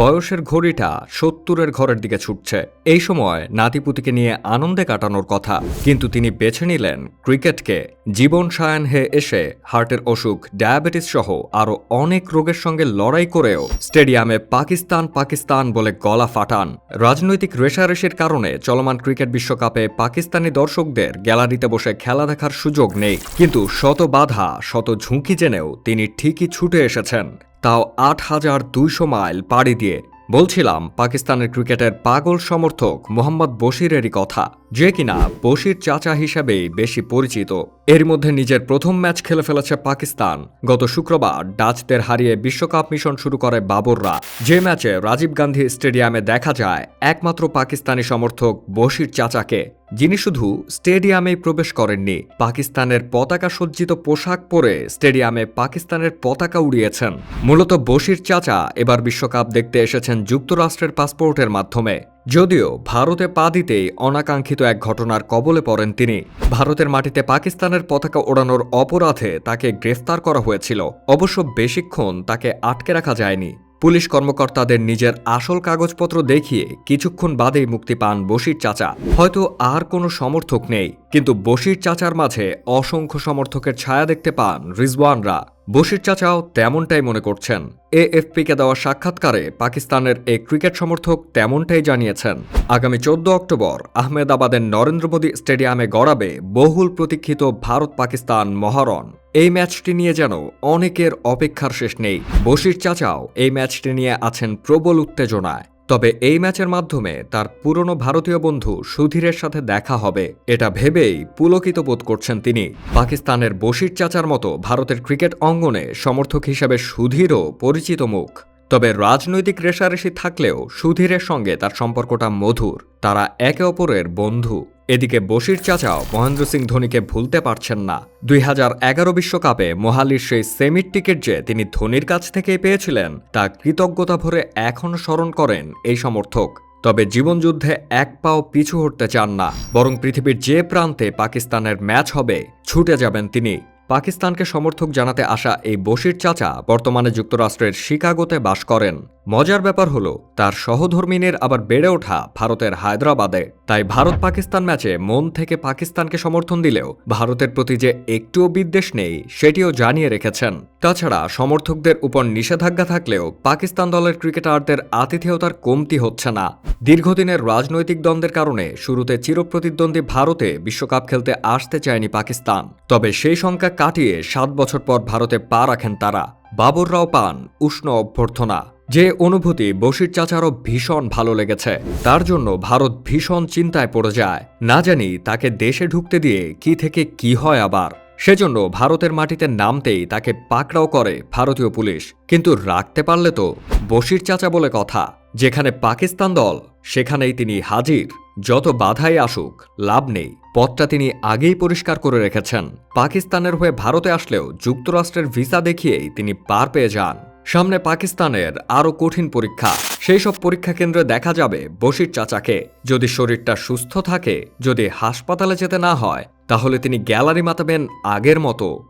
বয়সের ঘড়িটা সত্তরের ঘরের দিকে ছুটছে। এই সময় নাতিপুতিকে নিয়ে আনন্দে কাটানোর কথা, কিন্তু তিনি বেছে নিলেন ক্রিকেটকে। জীবন সায়ান হয়ে এসে হার্টের অসুখ, ডায়াবেটিস সহ আরও অনেক রোগের সঙ্গে লড়াই করেও স্টেডিয়ামে পাকিস্তান পাকিস্তান বলে গলা ফাটান। রাজনৈতিক রেশারেশির কারণে চলমান ক্রিকেট বিশ্বকাপে পাকিস্তানি দর্শকদের গ্যালারিতে বসে খেলা দেখার সুযোগ নেই। কিন্তু শত বাধা, শত ঝুঁকি জেনেও তিনি ঠিকই ছুটে এসেছেন। তাও আট হাজার দুইশো মাইল পাড়ি দিয়ে। বলছিলাম, পাকিস্তানের ক্রিকেটের পাগল সমর্থক মোহাম্মদ বশিরেরই কথা, যে কিনা বশির চাচা হিসাবেই বেশি পরিচিত। এর মধ্যে নিজের প্রথম ম্যাচ খেলে ফেলেছে পাকিস্তান। গত শুক্রবার ডাচদের হারিয়ে বিশ্বকাপ মিশন শুরু করে বাবররা। যে ম্যাচে রাজীব গান্ধী স্টেডিয়ামে দেখা যায়, একমাত্র পাকিস্তানি সমর্থক বশির চাচাকে। যিনি শুধু স্টেডিয়ামেই প্রবেশ করেননি, পাকিস্তানের পতাকা সজ্জিত পোশাক পরে স্টেডিয়ামে পাকিস্তানের পতাকা উড়িয়েছেন। মূলত বশির চাচা এবার বিশ্বকাপ দেখতে এসেছেন যুক্তরাষ্ট্রের পাসপোর্টের মাধ্যমে। যদিও ভারতে পা দিতেই অনাকাঙ্ক্ষিত এক ঘটনার কবলে পড়েন তিনি। ভারতের মাটিতে পাকিস্তানের পতাকা ওড়ানোর অপরাধে তাকে গ্রেফতার করা হয়েছিল। অবশ্য বেশিক্ষণ তাকে আটকে রাখা যায়নি। পুলিশ কর্মকর্তাদের নিজের আসল কাগজপত্র দেখিয়ে কিছুক্ষণ বাদেই মুক্তি পান বশির চাচা। হয়তো আর কোনো সমর্থক নেই, কিন্তু বশির চাচার মাঝে অসংখ্য সমর্থকের ছায়া দেখতে পান রিজওয়ানরা। বশির চাচাও তেমনটাই মনে করছেন। এএফপিকে দেওয়া সাক্ষাৎকারে পাকিস্তানের এই ক্রিকেট সমর্থক তেমনটাই জানিয়েছেন। আগামী চোদ্দ অক্টোবর আহমেদাবাদের নরেন্দ্র মোদী স্টেডিয়ামে গড়াবে বহুল প্রতীক্ষিত ভারত পাকিস্তান মহারণ। এই ম্যাচটি নিয়ে যেন অনেকের অপেক্ষার শেষ নেই। বশির চাচাও এই ম্যাচটি নিয়ে আছেন প্রবল উত্তেজনায়। তবে এই ম্যাচের মাধ্যমে তার পুরনো ভারতীয় বন্ধু সুধীরের সাথে দেখা হবে, এটা ভেবেই পুলকিত বোধ করছেন তিনি। পাকিস্তানের বশির চাচার মতো ভারতের ক্রিকেট অঙ্গনে সমর্থক হিসেবে সুধীরও পরিচিত মুখ। তবে রাজনৈতিক রেশারেশি থাকলেও সুধীরের সঙ্গে তার সম্পর্কটা মধুর, তারা একে অপরের বন্ধু। এদিকে বশির চাচাও মহেন্দ্র সিং ধোনিকে ভুলতে পারছেন না। দুই বিশ্বকাপে মোহালির সেই সেমির টিকিট যে তিনি ধোনির কাছ থেকেই পেয়েছিলেন, তা কৃতজ্ঞতা ভরে এখন স্মরণ করেন এই সমর্থক। তবে জীবনযুদ্ধে এক পাও পিছু হটতে চান না, বরং পৃথিবীর যে প্রান্তে পাকিস্তানের ম্যাচ হবে, ছুটে যাবেন তিনি। পাকিস্তানকে সমর্থক জানাতে আসা এই বশির চাচা বর্তমানে যুক্তরাষ্ট্রের শিকাগোতে বাস করেন। মজার ব্যাপার হলো, তার সহধর্মিনীর আবার বেড়ে ওঠা ভারতের হায়দ্রাবাদে। তাই ভারত পাকিস্তান ম্যাচে মন থেকে পাকিস্তানকে সমর্থন দিলেও ভারতের প্রতি যে একটুও বিদ্বেষ নেই, সেটিও জানিয়ে রেখেছেন। তাছাড়া সমর্থকদের উপর নিষেধাজ্ঞা থাকলেও পাকিস্তান দলের ক্রিকেটারদের আতিথেয়তার কমতি হচ্ছে না। দীর্ঘদিনের রাজনৈতিক দ্বন্দ্বের কারণে শুরুতে চিরপ্রতিদ্বন্দ্বী ভারতে বিশ্বকাপ খেলতে আসতে চায়নি পাকিস্তান। তবে সেই সংখ্যা কাটিয়ে সাত বছর পর ভারতে পা রাখেন তারা। বাবররাও পান উষ্ণ অভ্যর্থনা। যে অনুভূতি বশির চাচারও ভীষণ ভালো লেগেছে। তার জন্য ভারত ভীষণ চিন্তায় পড়ে যায়। না জানি তাকে দেশে ঢুকতে দিয়ে কি থেকে কি হয় আবার। সেজন্য ভারতের মাটিতে নামতেই তাকে পাকড়াও করে ভারতীয় পুলিশ। কিন্তু রাখতে পারলে তো বশির চাচা বলে কথা, যেখানে পাকিস্তান দল, সেখানেই তিনি হাজির। যত বাধাই আসুক, লাভ নেই। পথটা তিনি আগেই পরিষ্কার করে রেখেছেন। পাকিস্তানের হয়ে ভারতে আসলেও যুক্তরাষ্ট্রের ভিসা দেখিয়েই তিনি পার পেয়ে যান। সামনে পাকিস্তানের আরও কঠিন পরীক্ষা। সেই সব পরীক্ষা কেন্দ্রে দেখা যাবে বশির চাচাকে। যদি শরীরটা সুস্থ থাকে, যদি হাসপাতালে যেতে না হয়, তাহলে তিনি গ্যালারি মাতাবেন আগের মতো।